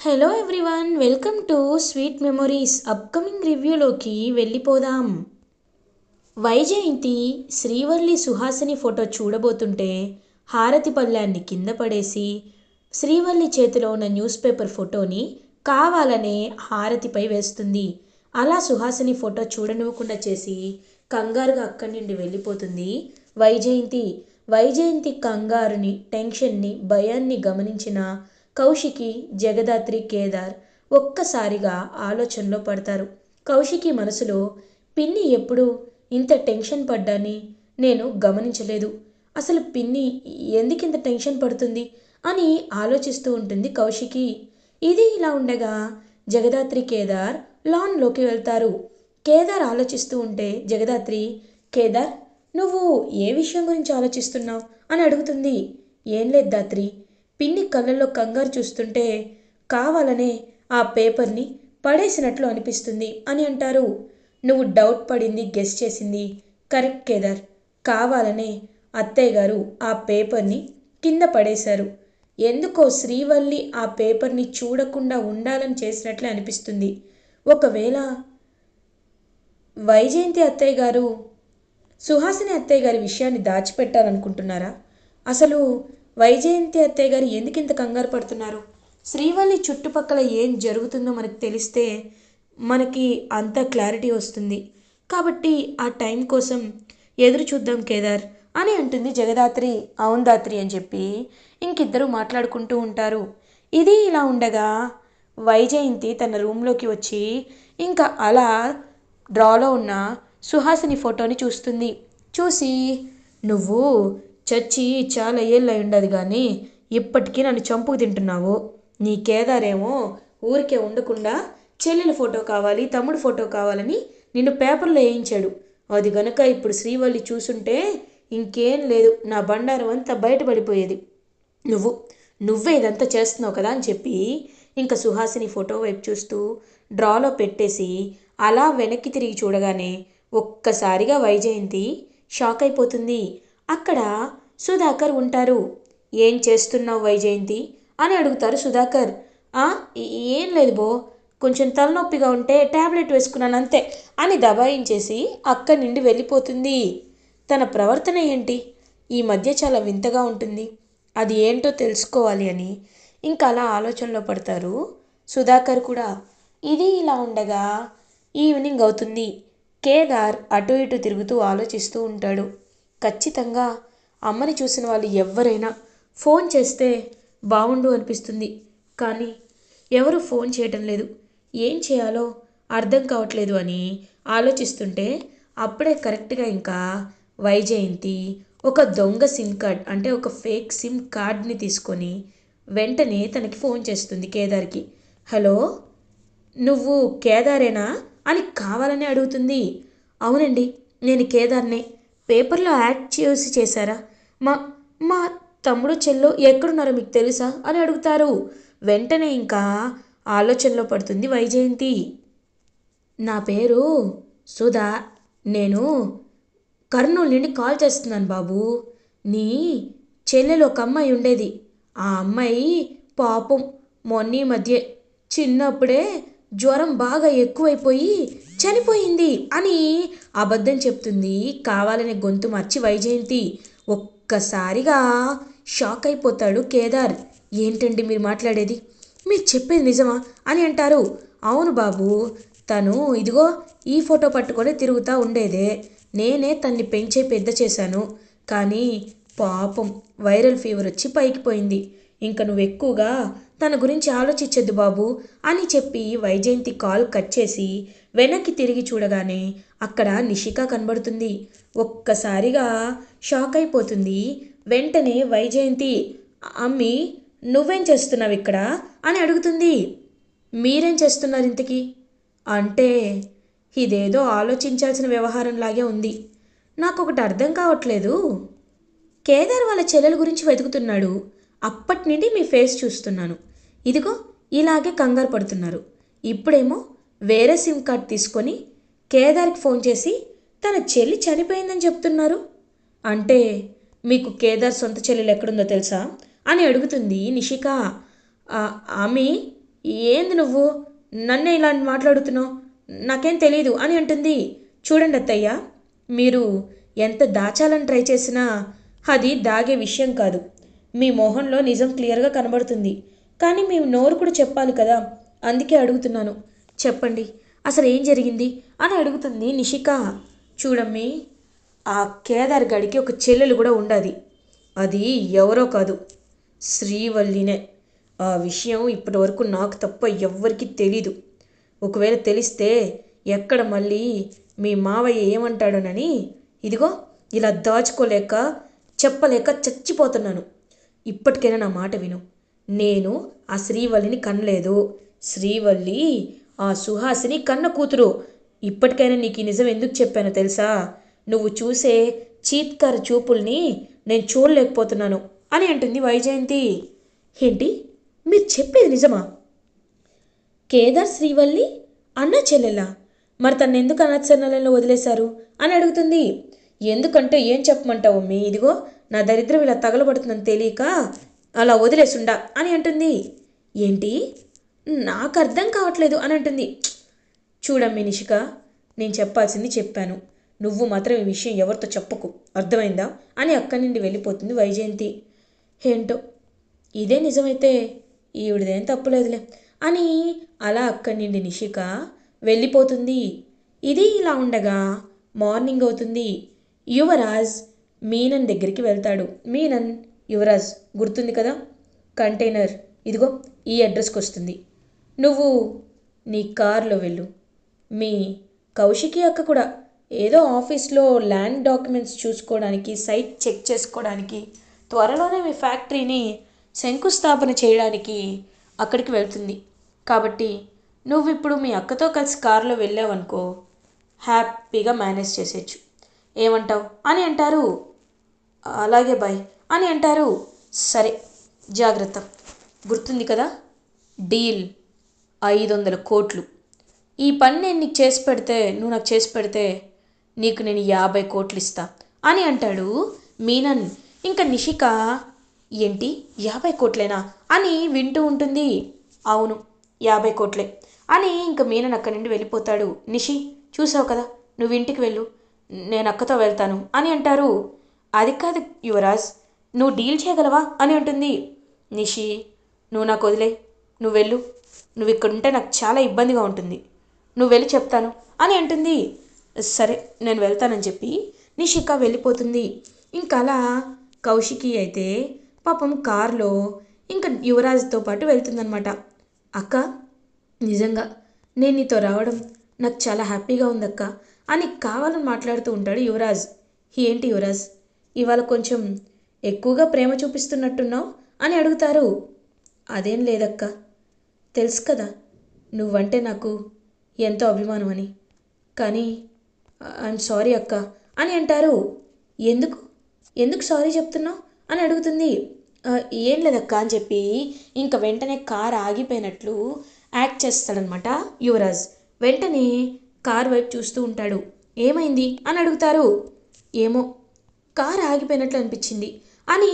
Hello everyone welcome to sweet memories upcoming రివ్యూలోకి వెళ్ళిపోదాం. Vyjayanthi Srivalli Suhasini photo చూడబోతుంటే హారతి పళ్ళాన్ని కింద పడేసి శ్రీవల్లి చేతిలో ఉన్న న్యూస్ పేపర్ ఫోటోని కావాలనే హారతిపై వేస్తుంది. అలా సుహాసిని ఫోటో చూడనివ్వకుండా చేసి కంగారుగా అక్కడి నుండి వెళ్ళిపోతుంది వైజయంతి. వైజయంతి కంగారుని టెన్షన్ని భయాన్ని గమనించిన కౌశికి జగదాత్రి కేదార్ ఒక్కసారిగా ఆలోచనలో పడతారు. కౌశికి మనసులో పిన్ని ఎప్పుడు ఇంత టెన్షన్ పడ్డాని నేను గమనించలేదు. అసలు పిన్ని ఎందుకింత టెన్షన్ పడుతుంది? అని ఆలోచిస్తూ ఉంటుంది కౌశికి. ఇది ఇలా ఉండగా జగదాత్రి కేదార్ లాన్లోకి వెళ్తారు. కేదార్ ఆలోచిస్తూ ఉంటే జగదాత్రి కేదార్ నువ్వు ఏ విషయం గురించి ఆలోచిస్తున్నావు? అని అడుగుతుంది. ఏం లేదు దాత్రి పిన్ని కళ్ళల్లో కంగారు చూస్తుంటే కావాలనే ఆ పేపర్ని పడేసినట్లు అనిపిస్తుంది అని అంటారు. నువ్వు డౌట్ పడింది గెస్ చేసింది. కరెక్ట్ కేదార్. కావాలనే అత్తయ్య గారు ఆ పేపర్ని కింద పడేశారు. ఎందుకో శ్రీవల్లి ఆ పేపర్ని చూడకుండా ఉండాలని చేసినట్లే అనిపిస్తుంది. ఒకవేళ వైజయంతి అత్తయ్య గారు సుహాసిని అత్తయ్య గారి విషయాన్ని దాచిపెట్టాలనుకుంటున్నారా? అసలు వైజయంతి అత్తయ్య గారు ఎందుకింత కంగారు పడుతున్నారు? శ్రీవల్లి చుట్టుపక్కల ఏం జరుగుతుందో మనకు తెలిస్తే మనకి అంత క్లారిటీ వస్తుంది. కాబట్టి ఆ టైం కోసం ఎదురు చూద్దాం కేదార్ అని అంటుంది జగదాత్రి. అవుందాత్రి అని చెప్పి ఇంకిద్దరు మాట్లాడుకుంటూ ఉంటారు. ఇది ఇలా ఉండగా వైజయంతి తన రూమ్లోకి వచ్చి ఇంకా అలా డ్రాలో ఉన్న సుహాసిని ఫోటోని చూస్తుంది. చూసి నువ్వు చచ్చి చాలా ఏళ్ళు అయి ఉండదు కానీ ఇప్పటికీ నన్ను చంపుకు తింటున్నావు. నీ కేదారేమో ఊరికే ఉండకుండా చెల్లెల ఫోటో కావాలి తమ్ముడు ఫోటో కావాలని నిన్ను పేపర్లో వేయించాడు. అది గనుక ఇప్పుడు శ్రీవల్లి చూసుంటే ఇంకేం లేదు నా బండారం అంతా బయటపడిపోయేది. నువ్వు నువ్వే ఇదంతా చేస్తున్నావు కదా అని చెప్పి ఇంకా సుహాసిని ఫోటో వైపు చూస్తూ డ్రాలో పెట్టేసి అలా వెనక్కి తిరిగి చూడగానే ఒక్కసారిగా వైజయంతి షాక్ అయిపోతుంది. అక్కడ సుధాకర్ ఉంటారు. ఏం చేస్తున్నావు వైజయంతి? అని అడుగుతారు సుధాకర్. ఏం లేదు బో. కొంచెం తలనొప్పిగా ఉంటే ట్యాబ్లెట్ వేసుకున్నాను అంతే అని దబాయించేసి అక్కడి నుండి వెళ్ళిపోతుంది. తన ప్రవర్తన ఏంటి? ఈ మధ్య చాలా వింతగా ఉంటుంది. అది ఏంటో తెలుసుకోవాలి అని ఇంకా అలా ఆలోచనలో పడతారు సుధాకర్ కూడా. ఇది ఇలా ఉండగా ఈవినింగ్ అవుతుంది. కేదార్ అటు ఇటు తిరుగుతూ ఆలోచిస్తూ ఉంటాడు. ఖచ్చితంగా అమ్మని చూసిన వాళ్ళు ఎవరైనా ఫోన్ చేస్తే బాగుండు అనిపిస్తుంది. కానీ ఎవరు ఫోన్ చేయటం లేదు. ఏం చేయాలో అర్థం కావట్లేదు అని ఆలోచిస్తుంటే అప్పుడే కరెక్ట్గా ఇంకా వైజయంతి ఒక దొంగ సిమ్ కార్డ్ అంటే ఒక ఫేక్ సిమ్ కార్డ్ని తీసుకొని వెంటనే తనకి ఫోన్ చేస్తుంది కేదార్కి. హలో నువ్వు కేదారేనా? అని కావాలని అడుగుతుంది. అవునండి నేను కేదార్నే. పేపర్లో యాడ్ చేసి చేశారా? మా మా తమ్ముడు చెల్లో ఎక్కడున్నారో మీకు తెలుసా? అని అడుగుతారు. వెంటనే ఇంకా ఆలోచనలో పడుతుంది వైజయంతి. నా పేరు సుధా. నేను కర్నూలు నుండి కాల్ చేస్తున్నాను బాబు. నీ చెల్లెలు ఒక అమ్మాయి ఉండేది. ఆ అమ్మాయి పాపం మొన్నీ మధ్య చిన్నప్పుడే జ్వరం బాగా ఎక్కువైపోయి చనిపోయింది అని అబద్ధం చెప్తుంది. కావాలనే గొంతు మార్చి వైజయంతి. ఒక్కసారిగా షాక్ అయిపోతాడు కేదార్. ఏంటండి మీరు మాట్లాడేది? మీరు చెప్పేది నిజమా? అని అంటారు. అవును బాబు తను ఇదిగో ఈ ఫోటో పట్టుకొని తిరుగుతూ ఉండేదే. నేనే తన్ని పెంచే పెద్ద చేశాను. కానీ పాపం వైరల్ ఫీవర్ వచ్చి పైకి పోయింది. ఇంకా నువ్వు ఎక్కువగా తన గురించి ఆలోచించద్దు బాబు అని చెప్పి వైజయంతి కాల్ కట్ చేసి వెనక్కి తిరిగి చూడగానే అక్కడ నిషిక కనబడుతుంది. ఒక్కసారిగా షాక్ అయిపోతుంది. వెంటనే వైజయంతి అమ్మి నువ్వేం చేస్తున్నావు ఇక్కడ? అని అడుగుతుంది. మీరేం చేస్తున్నారు ఇంతకీ? అంటే ఇదేదో ఆలోచించాల్సిన వ్యవహారంలాగే ఉంది. నాకు ఒకటి అర్థం కావట్లేదు. కేదార్ వాళ్ళ చెల్లెల గురించి వెతుకుతున్నాడు. అప్పటి నుండి మీ ఫేస్ చూస్తున్నాను. ఇదిగో ఇలాగే కంగారు పడుతున్నారు. ఇప్పుడేమో వేరే సిమ్ కార్డ్ తీసుకొని కేదార్కి ఫోన్ చేసి తన చెల్లి చనిపోయిందని చెప్తున్నారు. అంటే మీకు కేదార్ సొంత చెల్లెలు ఎక్కడుందో తెలుసా? అని అడుగుతుంది నిషిక. ఆమె ఏంది నువ్వు? నన్నే ఇలా మాట్లాడుతున్నావు? నాకేం తెలియదు అని అంటుంది. చూడండి అత్తయ్య మీరు ఎంత దాచాలని ట్రై చేసినా అది దాగే విషయం కాదు. మీ మొహంలో నిజం క్లియర్గా కనబడుతుంది. కానీ మీ నోరు కూడా చెప్పాలి కదా? అందుకే అడుగుతున్నాను. చెప్పండి. అసలు ఏం జరిగింది? అని అడుగుతుంది నిషిక. చూడమ్మి ఆ కేదార్ గడికి ఒక చెల్లెలు కూడా ఉండదు. అది ఎవరో కాదు శ్రీవల్లినే. ఆ విషయం ఇప్పటివరకు నాకు తప్ప ఎవ్వరికీ తెలీదు. ఒకవేళ తెలిస్తే ఎక్కడ మళ్ళీ మీ మావయ్య ఏమంటాడోనని ఇదిగో ఇలా దాచుకోలేక చెప్పలేక చచ్చిపోతున్నాను. ఇప్పటికైనా నా మాట విను. నేను ఆ శ్రీవల్లిని కనలేదు. శ్రీవల్లి ఆ సుహాసిని కన్న కూతురు ఇప్పటికైనా నీకు ఈ నిజం ఎందుకు చెప్పానో తెలుసా? నువ్వు చూసే చీత్కార చూపుల్ని నేను చూడలేకపోతున్నాను అని అంటుంది వైజయంతి. ఏంటి? మీరు చెప్పేది నిజమా? కేదార్ శ్రీవల్లి అన్న చెల్లెలా? మరి తను ఎందుకు అనాథశరణాలయంలో వదిలేశారు అని అడుగుతుంది. ఎందుకంటే ఏం చెప్పమంటావు మీ ఇదిగో నా దరిద్రం ఇలా తగలబడుతుందని తెలియక అలా వదిలేసుండా అని అంటుంది. ఏంటి? నాకు అర్థం కావట్లేదు అని అంటుంది చూడమ్మి నిషిక నేను చెప్పాల్సింది చెప్పాను. నువ్వు మాత్రం ఈ విషయం ఎవరితో చెప్పకు. అర్థమైందా? అని అక్కడి నుండి వెళ్ళిపోతుంది వైజయంతి. ఏంటో? ఇదే నిజమైతే ఈవిడదేం తప్పులేదులే అని అలా అక్కడి నుండి నిషిక వెళ్ళిపోతుంది. ఇది ఇలా ఉండగా మార్నింగ్ అవుతుంది. యువరాజ్ మీనన్ దగ్గరికి వెళ్తాడు. మీనన్ యువరాజ్ గుర్తుంది కదా? కంటైనర్. ఇదిగో ఈ అడ్రస్కి వస్తుంది నువ్వు నీ కార్లో వెళ్ళు. మీ కౌశికి అక్క కూడా ఏదో ఆఫీస్లో ల్యాండ్ డాక్యుమెంట్స్ చూసుకోవడానికి సైట్ చెక్ చేసుకోవడానికి త్వరలోనే మీ ఫ్యాక్టరీని శంకుస్థాపన చేయడానికి అక్కడికి వెళ్తుంది. కాబట్టి నువ్వు ఇప్పుడు మీ అక్కతో కలిసి కారులో వెళ్ళావనుకో హ్యాపీగా మేనేజ్ చేసేయచ్చు. ఏమంటావు? అని అంటారు. అలాగే బాయ్. అని అంటారు. సరే జాగ్రత్త. గుర్తుంది కదా? డీల్. ఐదు వందల కోట్లు. ఈ పని నేను నీకు చేసి పెడితే నువ్వు నాకు చేసి పెడితే నీకు నేను యాభై కోట్లు ఇస్తా అని అంటాడు మీనన్. ఇంకా నిషిక ఏంటి? యాభై కోట్లేనా? అని వింటూ ఉంటుంది. అవును యాభై కోట్లే అని ఇంకా మీనన్ అక్కడి నుండి వెళ్ళిపోతాడు. నిషి చూసావు కదా నువ్వు ఇంటికి వెళ్ళు నేను అక్కతో వెళ్తాను అని అంటారు. అది కాదు యువరాజ్ నువ్వు డీల్ చేయగలవా? అని అంటుంది. నిషి నువ్వు నాకు వదిలే నువ్వు వెళ్ళు నువ్వు ఇక్కడ ఉంటే నాకు చాలా ఇబ్బందిగా ఉంటుంది. నువ్వు వెళ్ళి చెప్తాను. అని అంటుంది. సరే నేను వెళ్తానని చెప్పి నిషిక వెళ్ళిపోతుంది. ఇంకా అలా కౌశికి అయితే పాపం కారులో ఇంకా యువరాజ్తో పాటు వెళ్తుందనమాట అక్క నిజంగా నేను నీతో రావడం నాకు చాలా హ్యాపీగా ఉందక్క అని కావాలని మాట్లాడుతూ ఉంటాడు యువరాజ్. ఏంటి యువరాజ్ ఇవాళ కొంచెం ఎక్కువగా ప్రేమ చూపిస్తున్నట్టున్నావు? అని అడుగుతారు. అదేం లేదక్క తెలుసు కదా నువ్వంటే నాకు ఎంతో అభిమానం అని కానీ ఐఎమ్ సారీ అక్క అని అంటారు. ఎందుకు? ఎందుకు సారీ చెప్తున్నావు? అని అడుగుతుంది. ఏం లేదక్క అని చెప్పి ఇంకా వెంటనే కార్ ఆగిపోయినట్లు యాక్ట్ చేస్తాడనమాట యువరాజ్. వెంటనే కార్ వైపు చూస్తూ ఉంటాడు. ఏమైంది? అని అడుగుతారు. ఏమో కార్ ఆగిపోయినట్లు అనిపించింది అని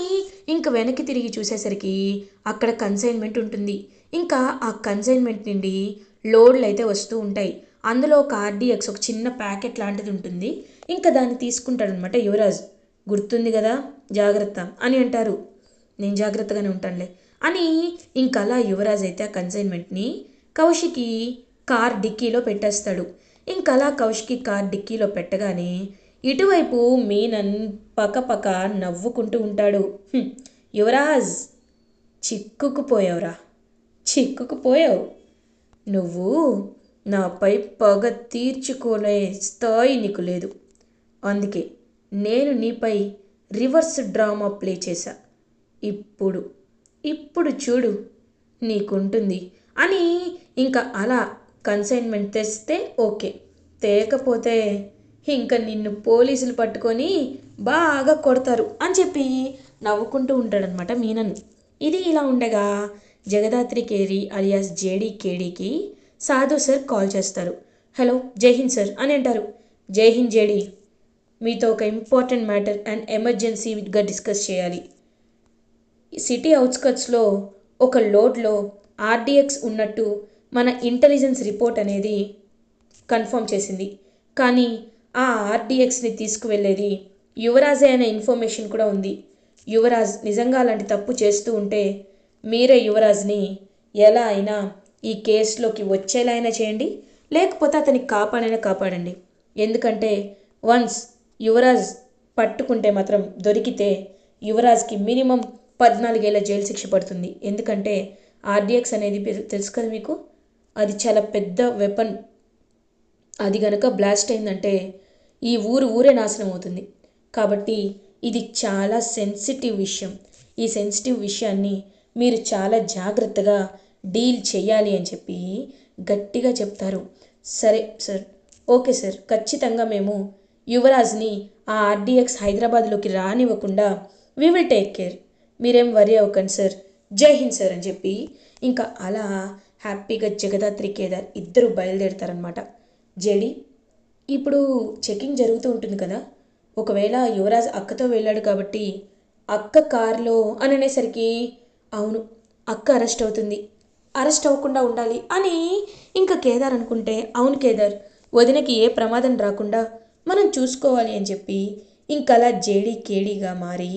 ఇంక వెనక్కి తిరిగి చూసేసరికి అక్కడ కన్సైన్మెంట్ ఉంటుంది. ఇంకా ఆ కన్సైన్మెంట్ నుండి లోడ్లు అయితే వస్తూ ఉంటాయి. అందులో ఒక ఆర్డీఎక్స్ ఒక చిన్న ప్యాకెట్ లాంటిది ఉంటుంది. ఇంకా దాన్ని తీసుకుంటాడనమాట యువరాజ్. గుర్తుంది కదా? జాగ్రత్త అని అంటారు. నేను జాగ్రత్తగానే ఉంటానులే అని ఇంకలా అలా యువరాజ్ అయితే ఆ కన్సైన్మెంట్ని కౌశికి కార్ డిక్కీలో పెట్టేస్తాడు. ఇంకలా అలా కౌశికి కార్ డిక్కీలో పెట్టగానే ఇటువైపు మీనన్ పకపక నవ్వుకుంటూ ఉంటాడు. యువరాజ్ చిక్కుకుపోయావురా. చిక్కుకుపోయావు. నువ్వు నాపై పగ తీర్చుకోలే స్థాయి నీకు లేదు. అందుకే నేను నీపై రివర్స్ డ్రామా ప్లే చేశా. ఇప్పుడు ఇప్పుడు చూడు నీకుంటుంది అని ఇంకా అలా కన్సైన్మెంట్ తెస్తే ఓకే. తేకపోతే ఇంకా నిన్ను పోలీసులు పట్టుకొని బాగా కొడతారు అని చెప్పి నవ్వుకుంటూ ఉంటాడనమాట మీనన్. ఇది ఇలా ఉండగా జగదాత్రి కేరి అలియాస్ జేడీ కేడీకి సాధు సార్ కాల్ చేస్తారు. హలో జై హింద్ సార్ అని అంటారు. జై హింద్ జేడీ మీతో ఒక ఇంపార్టెంట్ మ్యాటర్ అండ్ ఎమర్జెన్సీగా డిస్కస్ చేయాలి. సిటీ అవుట్స్కట్స్లో ఒక లోడ్లో ఆర్డిఎక్స్ ఉన్నట్టు మన ఇంటెలిజెన్స్ రిపోర్ట్ అనేది కన్ఫర్మ్ చేసింది. కానీ ఆ ఆర్డిఎక్స్ని తీసుకువెళ్ళేది యువరాజే అనే ఇన్ఫర్మేషన్ కూడా ఉంది. యువరాజ్ నిజంగా అలాంటి తప్పు చేస్తూ ఉంటే మీరే యువరాజ్ని ఎలా అయినా ఈ కేసులోకి వచ్చేలా అయినా చేయండి లేకపోతే అతని కాపాడైనా కాపాడండి. ఎందుకంటే వన్స్ యువరాజ్ పట్టుకుంటే మాత్రం దొరికితే యువరాజ్కి మినిమం పద్నాలుగేళ్ళ జైలు శిక్ష పడుతుంది. ఎందుకంటే ఆర్డిఎక్స్ అనేది తెలుసు కదా మీకు? అది చాలా పెద్ద వెపన్. అది గనక బ్లాస్ట్ అయిందంటే ఈ ఊరు ఊరే నాశనం అవుతుంది. కాబట్టి ఇది చాలా సెన్సిటివ్ విషయం. ఈ సెన్సిటివ్ విషయాన్ని మీరు చాలా జాగ్రత్తగా డీల్ చేయాలి అని చెప్పి గట్టిగా చెప్తారు. సరే సార్. Okay sir. ఖచ్చితంగా మేము యువరాజ్ని ఆ ఆర్డీఎక్స్ హైదరాబాద్లోకి రానివ్వకుండా వీ విల్ టేక్ కేర్ మీరేం వరి అవ్వకండి సార్. జై హింద్ సార్ అని చెప్పి ఇంకా అలా హ్యాపీగా జగదాత్రి కేదార్ ఇద్దరు బయలుదేరుతారనమాట జేడి ఇప్పుడు చెకింగ్ జరుగుతూ ఉంటుంది కదా. ఒకవేళ యువరాజ్ అక్కతో వెళ్ళాడు కాబట్టి అక్క కారులో అని అనేసరికి అవును అక్క అరెస్ట్ అవుతుంది. అరెస్ట్ అవ్వకుండా ఉండాలి అని ఇంకా కేదార్ అనుకుంటే అవును కేదార్ వదినకి ఏ ప్రమాదం రాకుండా మనం చూసుకోవాలి అని చెప్పి ఇంకలా జేడి కేడీగా మారి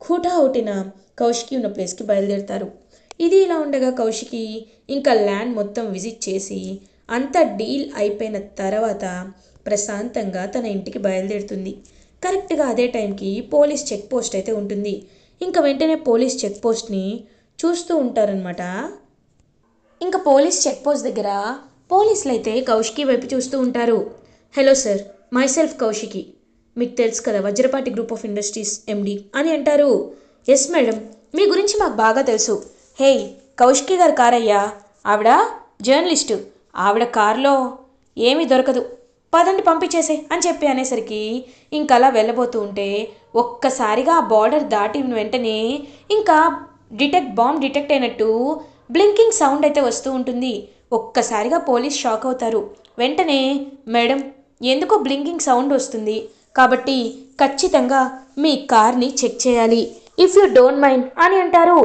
కూటా ఒకటిన కౌశికి ఉన్న ప్లేస్కి బయలుదేరుతారు. ఇది ఇలా ఉండగా కౌశికి ఇంకా ల్యాండ్ మొత్తం విజిట్ చేసి అంతా డీల్ అయిపోయిన తర్వాత ప్రశాంతంగా తన ఇంటికి బయలుదేరుతుంది. కరెక్ట్గా అదే టైంకి పోలీస్ చెక్ పోస్ట్ అయితే ఉంటుంది. ఇంకా వెంటనే పోలీస్ చెక్ పోస్ట్ని చూస్తూ ఉంటారనమాట ఇంకా పోలీస్ చెక్ పోస్ట్ దగ్గర పోలీసులు అయితే కౌశికి వైపు చూస్తూ ఉంటారు. Hello sir myself Kaushiki. మీకు తెలుసు కదా Vajrapati group of industries MD అని అంటారు. ఎస్ మేడం మీ గురించి మాకు బాగా తెలుసు. హే కౌశికి గారు కారయ్యా? ఆవిడ జర్నలిస్టు. ఆవిడ కారులో ఏమీ దొరకదు. పదండి పంపించేసే అని చెప్పి అనేసరికి ఇంకలా వెళ్ళబోతూ ఉంటే ఒక్కసారిగా ఆ బార్డర్ దాటిన వెంటనే ఇంకా డిటెక్ట్ బాంబ్ డిటెక్ట్ అయినట్టు బ్లింకింగ్ సౌండ్ అయితే వస్తూ ఉంటుంది. ఒక్కసారిగా పోలీస్ షాక్ అవుతారు. వెంటనే మేడం ఎందుకో బ్లింకింగ్ సౌండ్ వస్తుంది. కాబట్టి ఖచ్చితంగా మీ కార్ని చెక్ చేయాలి. ఇఫ్ యూ డోంట్ మైండ్ అని అంటారు.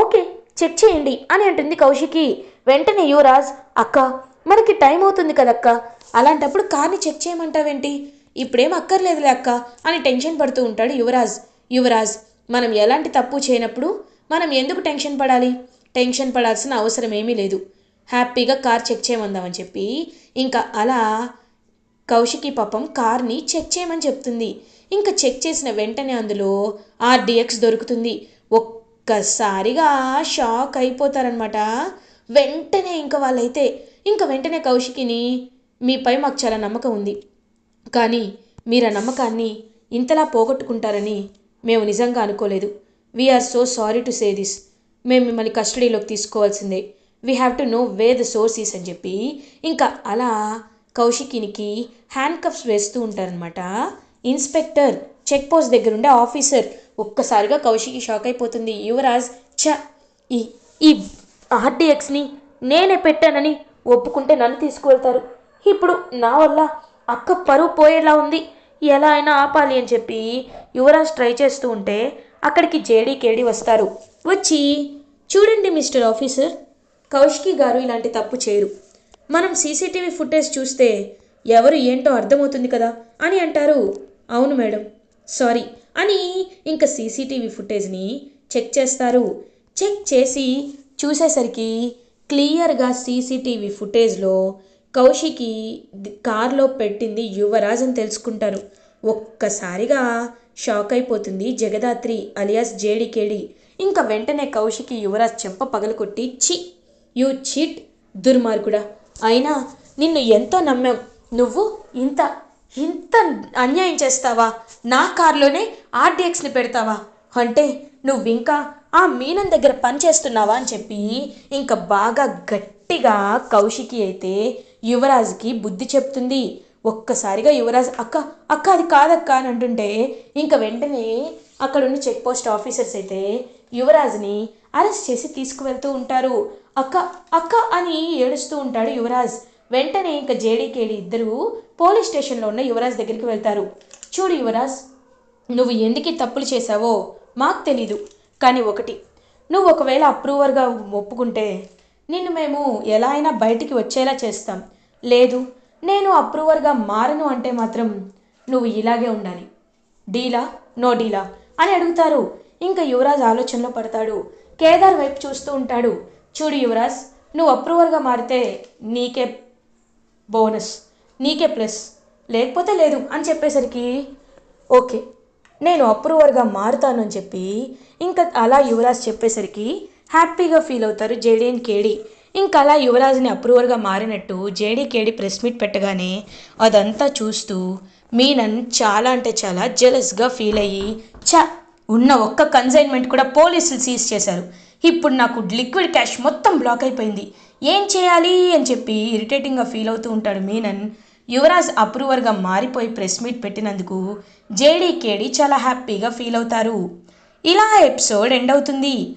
ఓకే చెక్ చేయండి అని అంటుంది కౌశికి. వెంటనే యువరాజ్ అక్క మనకి టైం అవుతుంది కదక్క అలాంటప్పుడు కార్ని చెక్ చేయమంటావేంటి? ఇప్పుడేం అక్కర్లేదులే అక్క అని టెన్షన్ పడుతూ ఉంటాడు యువరాజ్. యువరాజ్ మనం ఎలాంటి తప్పు చేయనప్పుడు మనం ఎందుకు టెన్షన్ పడాలి? టెన్షన్ పడాల్సిన అవసరం ఏమీ లేదు. హ్యాపీగా కార్ చెక్ చేయమందామని చెప్పి ఇంకా అలా కౌశికి పాపం కార్ని చెక్ చేయమని చెప్తుంది. ఇంకా చెక్ చేసిన వెంటనే అందులో ఆర్డిఎక్స్ దొరుకుతుంది. ఒక్కసారిగా షాక్ అయిపోతారనమాట వెంటనే ఇంకా వాళ్ళైతే ఇంకా వెంటనే కౌశికిని మీపై మాకు చాలా నమ్మకం ఉంది. కానీ మీరు ఆ నమ్మకాన్ని ఇంతలా పోగొట్టుకుంటారని మేము నిజంగా అనుకోలేదు. We're so sorry to say this మేము మిమ్మల్ని కస్టడీలోకి తీసుకోవాల్సిందే. We have to know way the source అని చెప్పి ఇంకా అలా కౌశికినికి హ్యాండ్ కప్స్ వేస్తూ ఉంటారనమాట ఇన్స్పెక్టర్ చెక్ పోస్ట్ దగ్గర ఉండే ఆఫీసర్ ఒక్కసారిగా కౌశికి షాక్ అయిపోతుంది. యువరాజ్ చ ఈ ఈ ఆర్డిఎక్స్ని నేనే పెట్టానని ఒప్పుకుంటే నన్ను తీసుకువెళ్తారు. ఇప్పుడు నా వల్ల అక్క పరువు పోయేలా ఉంది. ఎలా అయినా ఆపాలి అని చెప్పి యువరాజ్ ట్రై చేస్తూ ఉంటే అక్కడికి జేడీకేడి వస్తారు. వచ్చి చూడండి మిస్టర్ ఆఫీసర్ కౌశికి గారు ఇలాంటి తప్పు చేయరు. మనం సీసీటీవీ ఫుటేజ్ చూస్తే ఎవరు ఏంటో అర్థమవుతుంది కదా అని అంటారు. అవును మేడం. సారీ అని ఇంకా సీసీటీవీ ఫుటేజ్ని చెక్ చేస్తారు. చెక్ చేసి చూసేసరికి క్లియర్గా సీసీటీవీ ఫుటేజ్లో కౌశికి కార్లో పెట్టింది యువరాజ్ అని తెలుసుకుంటారు. ఒక్కసారిగా షాక్ అయిపోతుంది జగదాత్రి అలియాస్ జేడికేడి. ఇంకా వెంటనే కౌశికి యువరాజ్ చెంప పగలకొట్టి చి యూ చీట్ దుర్మార్గుడా. అయినా నిన్ను ఎంతో నమ్మాం. నువ్వు ఇంత ఇంత అన్యాయం చేస్తావా? నా కారులోనే ఆర్డిఎక్స్ని పెడతావా? అంటే నువ్వింకా ఆ మీనం దగ్గర పని చేస్తున్నావా అని చెప్పి ఇంకా బాగా గట్టిగా కౌశికి అయితే యువరాజ్కి బుద్ధి చెప్తుంది. ఒక్కసారిగా యువరాజ్ అక్క అక్క అది కాదక్క అని అంటుంటే ఇంకా వెంటనే అక్కడున్న చెక్ పోస్ట్ ఆఫీసర్స్ అయితే యువరాజ్ని అరెస్ట్ చేసి తీసుకువెళ్తూ ఉంటారు. అక్క అక్క అని ఏడుస్తూ ఉంటాడు యువరాజ్. వెంటనే ఇంకా జేడీకేడి ఇద్దరు పోలీస్ స్టేషన్లో ఉన్న యువరాజ్ దగ్గరికి వెళ్తారు. చూడు యువరాజ్ నువ్వు ఎందుకు తప్పులు చేశావో మాకు తెలీదు కానీ ఒకటి. నువ్వు ఒకవేళ అప్రూవర్గా ఒప్పుకుంటే నిన్ను మేము ఎలా అయినా బయటికి వచ్చేలా చేస్తాం. లేదు నేను అప్రూవర్గా మారను అంటే మాత్రం నువ్వు ఇలాగే ఉండాలి. డీలా? నో డీలా. అని అడుగుతారు. ఇంకా యువరాజ్ ఆలోచనలో పడతాడు. కేదార్ వైపు చూస్తూ ఉంటాడు. చూడు యువరాజ్ నువ్వు అప్రూవర్గా మారితే నీకే బోనస్ నీకే ప్లస్. లేకపోతే లేదు అని చెప్పేసరికి ఓకే నేను అప్రూవర్గా మారుతాను అని చెప్పి ఇంకా అలా యువరాజ్ చెప్పేసరికి హ్యాపీగా ఫీల్ అవుతారు జేడీ అండ్ కేడీ. అలా యువరాజ్ని అప్రూవర్గా మారినట్టు జేడీకేడి ప్రెస్ మీట్ పెట్టగానే అదంతా చూస్తూ మీనన్ చాలా అంటే చాలా జెలస్గా ఫీల్ అయ్యి చ ఉన్న ఒక్క కన్సైన్మెంట్ కూడా పోలీసులు సీజ్ చేశారు. ఇప్పుడు నాకు లిక్విడ్ క్యాష్ మొత్తం బ్లాక్ అయిపోయింది. ఏం చేయాలి? అని చెప్పి ఇరిటేటింగ్గా ఫీల్ అవుతూ ఉంటాడు మీనన్. యువరాజ్ అప్రూవర్గా మారిపోయి ప్రెస్ మీట్ పెట్టినందుకు జేడీ కేడీ చాలా హ్యాపీగా ఫీల్ అవుతారు. ఇలా ఎపిసోడ్ ఎండ్ అవుతుంది.